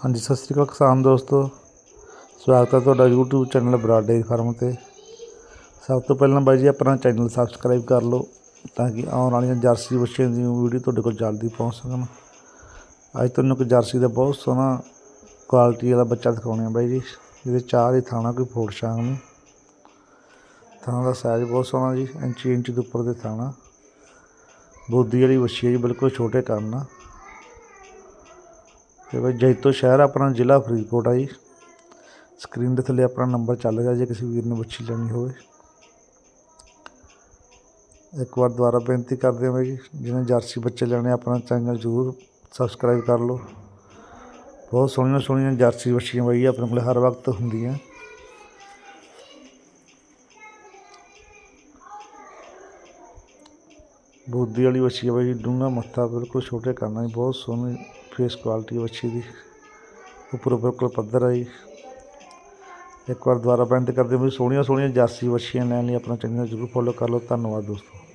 ਹਾਂਜੀ, ਸਤਿ ਸ਼੍ਰੀ ਅਕਾਲ ਕਿਸਾਨ ਦੋਸਤੋ। ਸਵਾਗਤ ਹੈ ਤੁਹਾਡਾ YouTube ਚੈਨਲ ਬਰਾਡ ਡੇਅਰੀ ਫਾਰਮ 'ਤੇ। ਸਭ ਤੋਂ ਪਹਿਲਾਂ ਬਾਈ ਜੀ, ਆਪਣਾ ਚੈਨਲ ਸਬਸਕ੍ਰਾਈਬ ਕਰ ਲਓ ਤਾਂ ਕਿ ਆਉਣ ਵਾਲੀਆਂ ਜਰਸੀ ਬੱਚਿਆਂ ਦੀ ਵੀਡੀਓ ਤੁਹਾਡੇ ਕੋਲ ਜਲਦੀ ਪਹੁੰਚ ਸਕਣ। ਅੱਜ ਤੁਹਾਨੂੰ ਇੱਕ ਜਰਸੀ ਦਾ ਬਹੁਤ ਸੋਹਣਾ ਕੁਆਲਿਟੀ ਵਾਲਾ ਬੱਚਾ ਦਿਖਾਉਣੇ ਆ ਬਾਈ ਜੀ। ਇਹਦੇ ਚਾਰ ਹੀ ਥਾਣਾ ਕੋਈ ਫੋੜ ਸ਼ਾਂਗ ਨਹੀਂ। ਥਾਣਾ ਦਾ ਸਾਈਜ਼ ਬਹੁਤ ਸੋਹਣਾ ਜੀ ਇੰਚੀ ਇੰਚ ਦੇ ਉੱਪਰ ਦੇ ਥਾਣਾ ਬੋਦੀ ਵਾਲੀ ਵੱਛੀ ਹੈ ਜੀ, ਬਿਲਕੁਲ ਛੋਟੇ ਕੰਮ ਆ ਤੇ ਬਾਈ ਜੈਤੋ ਸ਼ਹਿਰ ਆਪਣਾ ਜ਼ਿਲ੍ਹਾ ਫਰੀਦਕੋਟ ਆ ਜੀ। ਸਕਰੀਨ ਦੇ ਥੱਲੇ ਆਪਣਾ ਨੰਬਰ ਚੱਲ ਰਿਹਾ, ਜੇ ਕਿਸੇ ਵੀਰ ਨੇ ਬੱਚੀ ਲੈਣੀ ਹੋਵੇ। ਇੱਕ ਵਾਰ ਦੁਬਾਰਾ ਬੇਨਤੀ ਕਰਦੇ ਹਾਂ ਬਾਈ ਜੀ ਜਿਹਨੇ ਜਰਸੀ ਬੱਚੇ ਲੈਣੇ ਆਪਣਾ ਚੈਨਲ ਜ਼ਰੂਰ ਸਬਸਕ੍ਰਾਈਬ ਕਰ ਲਓ। ਬਹੁਤ ਸੋਹਣੀਆਂ ਸੋਹਣੀਆਂ ਜਰਸੀ ਬੱਚੀਆਂ ਬਾਈ, ਆਪਣੇ ਕੋਲ ਹਰ ਵਕਤ ਹੁੰਦੀਆਂ। ਬੋਦੀ ਵਾਲੀ ਵੱਛੀ ਹੈ ਬਾਈ, ਡੂੰਘਾ ਮੱਥਾ ਬਿਲਕੁਲ ਛੋਟੇ ਕਰਨਾ ਜੀ ਬਹੁਤ ਸੋਹਣੀ ਫੇਸ ਕੁਆਲਿਟੀ ਵੱਛੀ ਦੀ। ਉੱਪਰ ਬਿਲਕੁਲ ਪੱਧਰ ਹੈ ਜੀ। ਇੱਕ ਵਾਰ ਦੁਬਾਰਾ ਬੇਨਤੀ ਕਰਦੇ ਵੀ ਸੋਹਣੀਆਂ ਸੋਹਣੀਆਂ ਜਰਸੀ ਵੱਛੀਆਂ ਲੈਣ ਲਈ ਆਪਣਾ ਚੈਨਲ ਜ਼ਰੂਰ ਫੋਲੋ ਕਰ ਲਓ। ਧੰਨਵਾਦ ਦੋਸਤੋ।